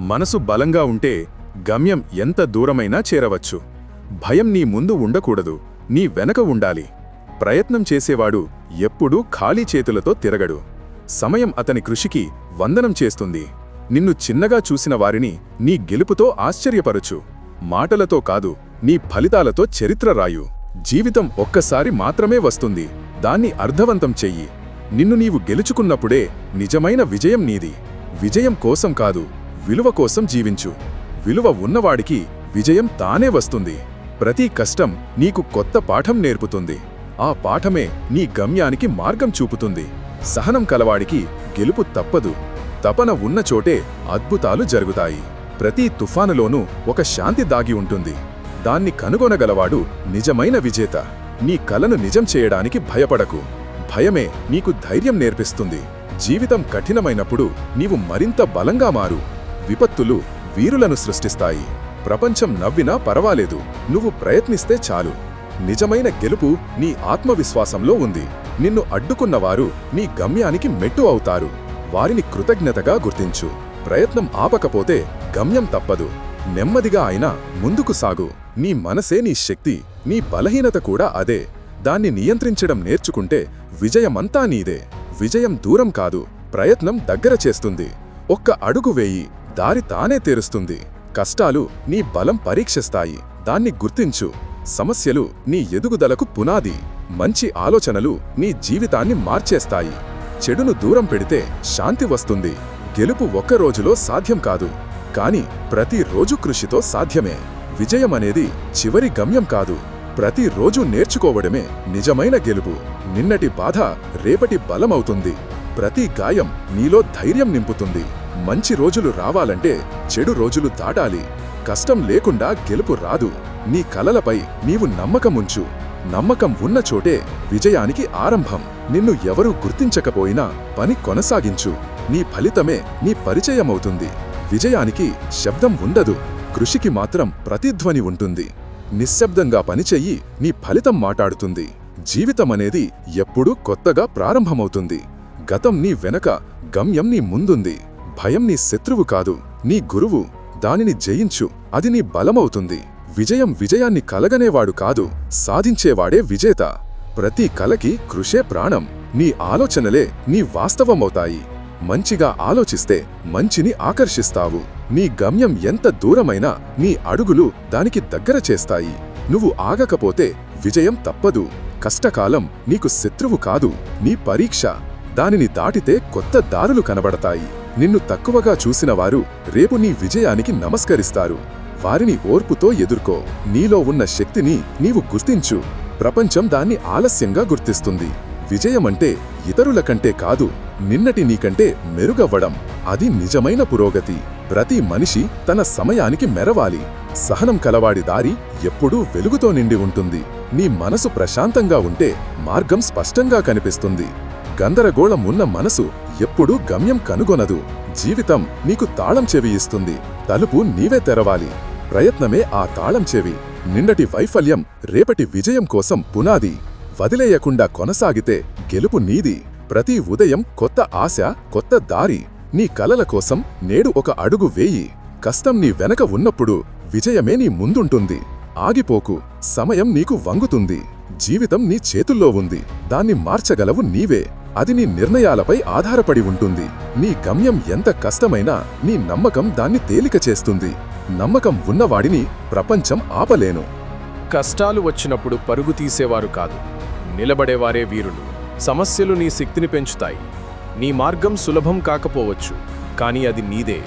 మనసు బలంగా ఉంటే గమ్యం ఎంత దూరమైనా చేరవచ్చు. భయం నీ ముందు ఉండకూడదు నీ వెనక ఉండాలి. ప్రయత్నం చేసేవాడు ఎప్పుడూ ఖాళీ చేతులతో తిరగడు. సమయం అతని కృషికి వందనం చేస్తుంది. నిన్ను చిన్నగా చూసిన వారిని నీ గెలుపుతో ఆశ్చర్యపరచు. మాటలతో కాదు నీ ఫలితాలతో చరిత్ర రాయు. జీవితం ఒక్కసారి మాత్రమే వస్తుంది దాన్ని అర్థవంతం చెయ్యి. నిన్ను నీవు గెలుచుకున్నప్పుడే నిజమైన విజయం నీది. విజయం కోసం కాదు విలువ కోసం జీవించు. విలువ ఉన్నవాడికి విజయం తానే వస్తుంది. ప్రతి కష్టం నీకు కొత్త పాఠం నేర్పుతుంది. ఆ పాఠమే నీ గమ్యానికి మార్గం చూపుతుంది. సహనం కలవాడికి గెలుపు తప్పదు. తపన ఉన్న చోటే అద్భుతాలు జరుగుతాయి. ప్రతి తుఫానులోనూ ఒక శాంతి దాగి ఉంటుంది. దాన్ని కనుగొనగలవాడు నిజమైన విజేత. నీ కలను నిజం చేయడానికి భయపడకు. భయమే నీకు ధైర్యం నేర్పిస్తుంది. జీవితం కఠినమైనప్పుడు నీవు మరింత బలంగా మారు. విపత్తులు వీరులను సృష్టిస్తాయి. ప్రపంచం నవ్వినా పర్వాలేదు. నువ్వు ప్రయత్నిస్తే చాలు. నిజమైన గెలుపు నీ ఆత్మవిశ్వాసంలో ఉంది. నిన్ను అడ్డుకున్నవారు నీ గమ్యానికి మెట్టు అవుతారు. వారిని కృతజ్ఞతగా గుర్తించు. ప్రయత్నం ఆపకపోతే గమ్యం తప్పదు. నెమ్మదిగా అయినా ముందుకు సాగు. నీ మనసే నీ శక్తి నీ బలహీనత కూడా అదే. దాన్ని నియంత్రించడం నేర్చుకుంటే విజయమంతా నీదే. విజయం దూరం కాదు. ప్రయత్నం దగ్గర చేస్తుంది. ఒక్క అడుగు వేయి. దారి తానే తెరుస్తుంది. కష్టాలు నీ బలం పరీక్షిస్తాయి. దాన్ని గుర్తించు. సమస్యలు నీ ఎదుగుదలకు పునాది. మంచి ఆలోచనలు నీ జీవితాన్ని మార్చేస్తాయి. చెడును దూరం పెడితే శాంతి వస్తుంది. గెలుపు ఒక్క రోజులో సాధ్యం కాదు. కాని ప్రతిరోజు కృషితో సాధ్యమే. విజయమనేది చివరి గమ్యం కాదు. ప్రతిరోజు నేర్చుకోవడమే నిజమైన గెలుపు. నిన్నటి బాధ రేపటి బలమవుతుంది. ప్రతి గాయం నీలో ధైర్యం నింపుతుంది. మంచి రోజులు రావాలంటే చెడు రోజులు దాటాలి. కష్టం లేకుండా గెలుపు రాదు. నీ కలలపై నీవు నమ్మకముంచు. నమ్మకం ఉన్న చోటే విజయానికి ఆరంభం. నిన్ను ఎవరూ గుర్తించకపోయినా పని కొనసాగించు. నీ ఫలితమే నీ పరిచయమవుతుంది. విజయానికి శబ్దం ఉండదు. కృషికి మాత్రం ప్రతిధ్వని ఉంటుంది. నిశ్శబ్దంగా పనిచెయ్యి నీ ఫలితం మాట్లాడుతుంది జీవితమనేది ఎప్పుడూ కొత్తగా ప్రారంభమవుతుంది. గతం నీ వెనక గమ్యం నీ ముందుంది. భయం నీ శత్రువు కాదు నీ గురువు దానిని జయించు అది నీ బలమవుతుంది. విజయం విజయాన్ని కలగనేవాడు కాదు సాధించేవాడే విజేత. ప్రతి కలకి కృషే ప్రాణం. నీ ఆలోచనలే నీ వాస్తవమవుతాయి. మంచిగా ఆలోచిస్తే మంచిని ఆకర్షిస్తావు. నీ గమ్యం ఎంత దూరమైనా నీ అడుగులు దానికి దగ్గర చేస్తాయి. నువ్వు ఆగకపోతే విజయం తప్పదు. కష్టకాలం నీకు శత్రువు కాదు నీ పరీక్ష. దానిని దాటితే కొత్త దారులు కనబడతాయి. నిన్ను తక్కువగా చూసిన వారు రేపు నీ విజయానికి నమస్కరిస్తారు. వారిని ఓర్పుతో ఎదుర్కో. నీలో ఉన్న శక్తిని నీవు గుర్తించు. ప్రపంచం దాన్ని ఆలస్యంగా గుర్తిస్తుంది. విజయమంటే ఇతరుల కంటే కాదు నిన్నటి నీకంటే మెరుగవ్వడం. అది నిజమైన పురోగతి. ప్రతి మనిషి తన సమయానికి మెరవాలి. సహనం కలవాడి దారి ఎప్పుడూ వెలుగుతో నిండి ఉంటుంది. నీ మనసు ప్రశాంతంగా ఉంటే మార్గం స్పష్టంగా కనిపిస్తుంది. గందరగోళం ఉన్న మనసు ఎప్పుడూ గమ్యం కనుగొనదు. జీవితం నీకు తాళం చెవి ఇస్తుంది. తలుపు నీవే తెరవాలి. ప్రయత్నమే ఆ తాళం చెవి. నిన్నటి వైఫల్యం రేపటి విజయం కోసం పునాది. వదిలేయకుండా కొనసాగితే గెలుపు నీది. ప్రతి ఉదయం కొత్త ఆశ కొత్త దారి. నీ కలల కోసం నేడు ఒక అడుగు వేయి. కష్టం నీ వెనక ఉన్నప్పుడు విజయమే నీ ముందుంటుంది. ఆగిపోకు. సమయం నీకు వంగుతుంది. జీవితం నీ చేతుల్లో ఉంది. దాన్ని మార్చగలవు నీవే. అది నీ నిర్ణయాలపై ఆధారపడి ఉంటుంది. నీ గమ్యం ఎంత కష్టమైనా నీ నమ్మకం దాన్ని తేలిక చేస్తుంది. నమ్మకం ఉన్నవాడిని ప్రపంచం ఆపలేను. కష్టాలు వచ్చినప్పుడు పరుగు తీసేవారు కాదు. నిలబడేవారే వీరులు. సమస్యలు నీ శక్తిని పెంచుతాయి. నీ మార్గం సులభం కాకపోవచ్చు కానీ అది నీదే.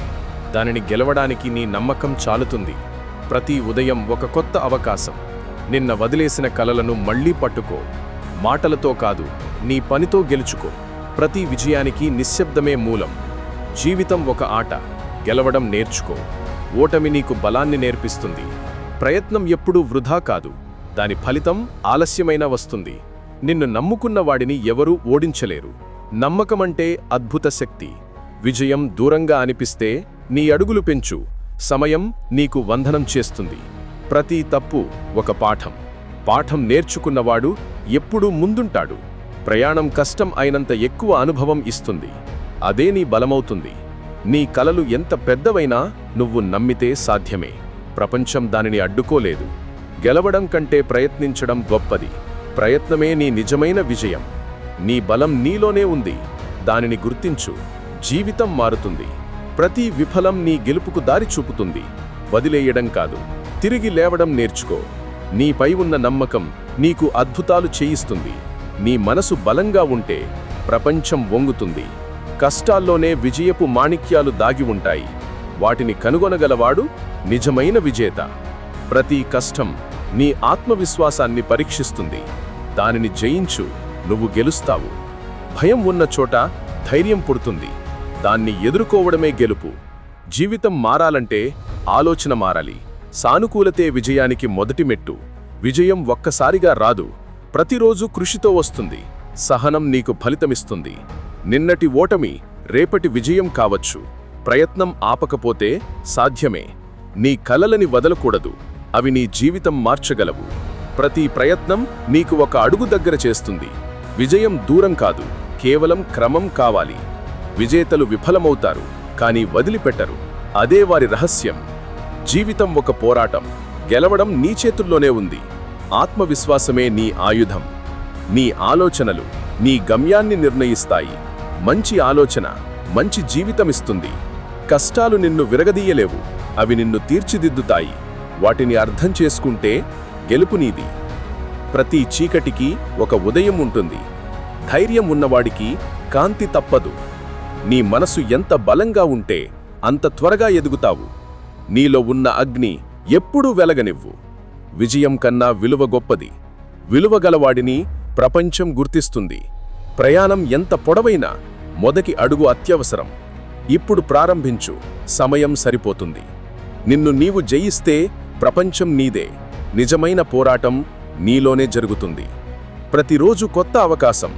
దానిని గెలవడానికి నీ నమ్మకం చాలుతుంది. ప్రతి ఉదయం ఒక కొత్త అవకాశం. నిన్న వదిలేసిన కలలను మళ్ళీ పట్టుకో. మాటలతో కాదు నీ పనితో గెలుచుకో. ప్రతి విజయానికి నిశ్శబ్దమే మూలం. జీవితం ఒక ఆట. గెలవడం నేర్చుకో. ఓటమి నీకు బలాన్ని నేర్పిస్తుంది. ప్రయత్నం ఎప్పుడూ వృధా కాదు. దాని ఫలితం ఆలస్యమైన వస్తుంది. నిన్ను నమ్ముకున్న వాడిని ఎవరూ ఓడించలేరు. నమ్మకమంటే అద్భుత శక్తి. విజయం దూరంగా అనిపిస్తే నీ అడుగులు పెంచు. సమయం నీకు వందనం చేస్తుంది. ప్రతి తప్పు ఒక పాఠం. పాఠం నేర్చుకున్నవాడు ఎప్పుడూ ముందుంటాడు. ప్రయాణం కష్టం అయినంత ఎక్కువ అనుభవం ఇస్తుంది. అదే నీ బలమవుతుంది. నీ కలలు ఎంత పెద్దవైనా నువ్వు నమ్మితే సాధ్యమే. ప్రపంచం దానిని అడ్డుకోలేదు. గెలవడం కంటే ప్రయత్నించడం గొప్పది. ప్రయత్నమే నీ నిజమైన విజయం. నీ బలం నీలోనే ఉంది. దానిని గుర్తించు. జీవితం మారుతుంది. ప్రతి విఫలం నీ గెలుపుకు దారి చూపుతుంది. వదిలేయడం కాదు. తిరిగి లేవడం నేర్చుకో. నీపై ఉన్న నమ్మకం నీకు అద్భుతాలు చేయిస్తుంది. నీ మనసు బలంగా ఉంటే ప్రపంచం వంగుతుంది. కష్టాల్లోనే విజయపు మాణిక్యాలు దాగి ఉంటాయి. వాటిని కనుగొనగలవాడు నిజమైన విజేత. ప్రతి కష్టం నీ ఆత్మవిశ్వాసాన్ని పరీక్షిస్తుంది. దానిని జయించు నువ్వు గెలుస్తావు. భయం ఉన్న చోట ధైర్యం పుడుతుంది. దాన్ని ఎదుర్కోవడమే గెలుపు. జీవితం మారాలంటే ఆలోచన మారాలి. సానుకూలతే విజయానికి మొదటి మెట్టు. విజయం ఒక్కసారిగా రాదు. ప్రతిరోజు కృషితో వస్తుంది. సహనం నీకు ఫలితమిస్తుంది. నిన్నటి ఓటమి రేపటి విజయం కావచ్చు. ప్రయత్నం ఆపకపోతే సాధ్యమే. నీ కలలని వదలకూడదు. అవి నీ జీవితం మార్చగలవు. ప్రతి ప్రయత్నం నీకు ఒక అడుగు దగ్గర చేస్తుంది. విజయం దూరం కాదు. కేవలం క్రమం కావాలి. విజేతలు విఫలమవుతారు. కానీ వదిలిపెట్టరు. అదే వారి రహస్యం. జీవితం ఒక పోరాటం. గెలవడం నీ చేతుల్లోనే ఉంది. ఆత్మవిశ్వాసమే నీ ఆయుధం. నీ ఆలోచనలు నీ గమ్యాన్ని నిర్ణయిస్తాయి. మంచి ఆలోచన మంచి జీవితమిస్తుంది. కష్టాలు నిన్ను విరగదీయలేవు. అవి నిన్ను తీర్చిదిద్దుతాయి. వాటిని అర్థం చేసుకుంటే గెలుపు నీది. ప్రతి చీకటికి ఒక ఉదయం ఉంటుంది. ధైర్యం ఉన్నవాడికి కాంతి తప్పదు. నీ మనసు ఎంత బలంగా ఉంటే అంత త్వరగా ఎదుగుతావు. నీలో ఉన్న అగ్ని ఎప్పుడూ వెలగనివ్వు. విజయం కన్నా విలువ గొప్పది. విలువగలవాడిని ప్రపంచం గుర్తిస్తుంది. ప్రయాణం ఎంత పొడవైనా మొదటి అడుగు అత్యవసరం. ఇప్పుడు ప్రారంభించు. సమయం సరిపోతుంది. నిన్ను నీవు జయిస్తే ప్రపంచం నీదే. నిజమైన పోరాటం నీలోనే జరుగుతుంది. ప్రతిరోజు కొత్త అవకాశం.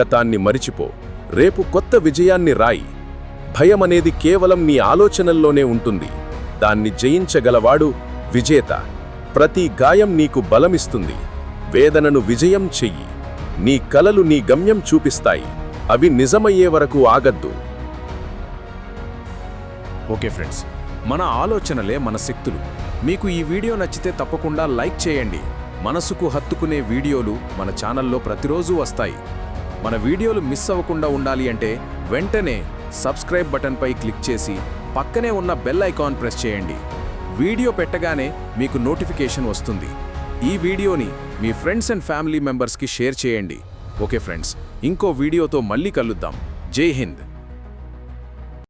గతాన్ని మరిచిపో. రేపు కొత్త విజయాన్ని రాయి. భయమనేది కేవలం నీ ఆలోచనల్లోనే ఉంటుంది. దాన్ని జయించగలవాడు విజేత. ప్రతి గాయం నీకు బలమిస్తుంది. వేదనను విజయం చెయ్యి. నీ కలలు నీ గమ్యం చూపిస్తాయి. అవి నిజమయ్యే వరకు ఆగద్దు. ఓకే ఫ్రెండ్స్ మన ఆలోచనలే మన శక్తులు. మీకు ఈ వీడియో నచ్చితే తప్పకుండా లైక్ చేయండి. మనసుకు హత్తుకునే వీడియోలు మన ఛానల్లో ప్రతిరోజు వస్తాయి. మన వీడియోలు మిస్ అవ్వకుండా ఉండాలి అంటే వెంటనే సబ్స్క్రైబ్ బటన్పై క్లిక్ చేసి పక్కనే ఉన్న బెల్ ఐకాన్ ప్రెస్ చేయండి. వీడియో పెట్టగానే మీకు నోటిఫికేషన్ వస్తుంది. ఈ వీడియోని మీ ఫ్రెండ్స్ అండ్ ఫ్యామిలీ మెంబర్స్కి షేర్ చేయండి. ఓకే ఫ్రెండ్స్ ఇంకో వీడియోతో మళ్ళీ కలుద్దాం. జై హింద్.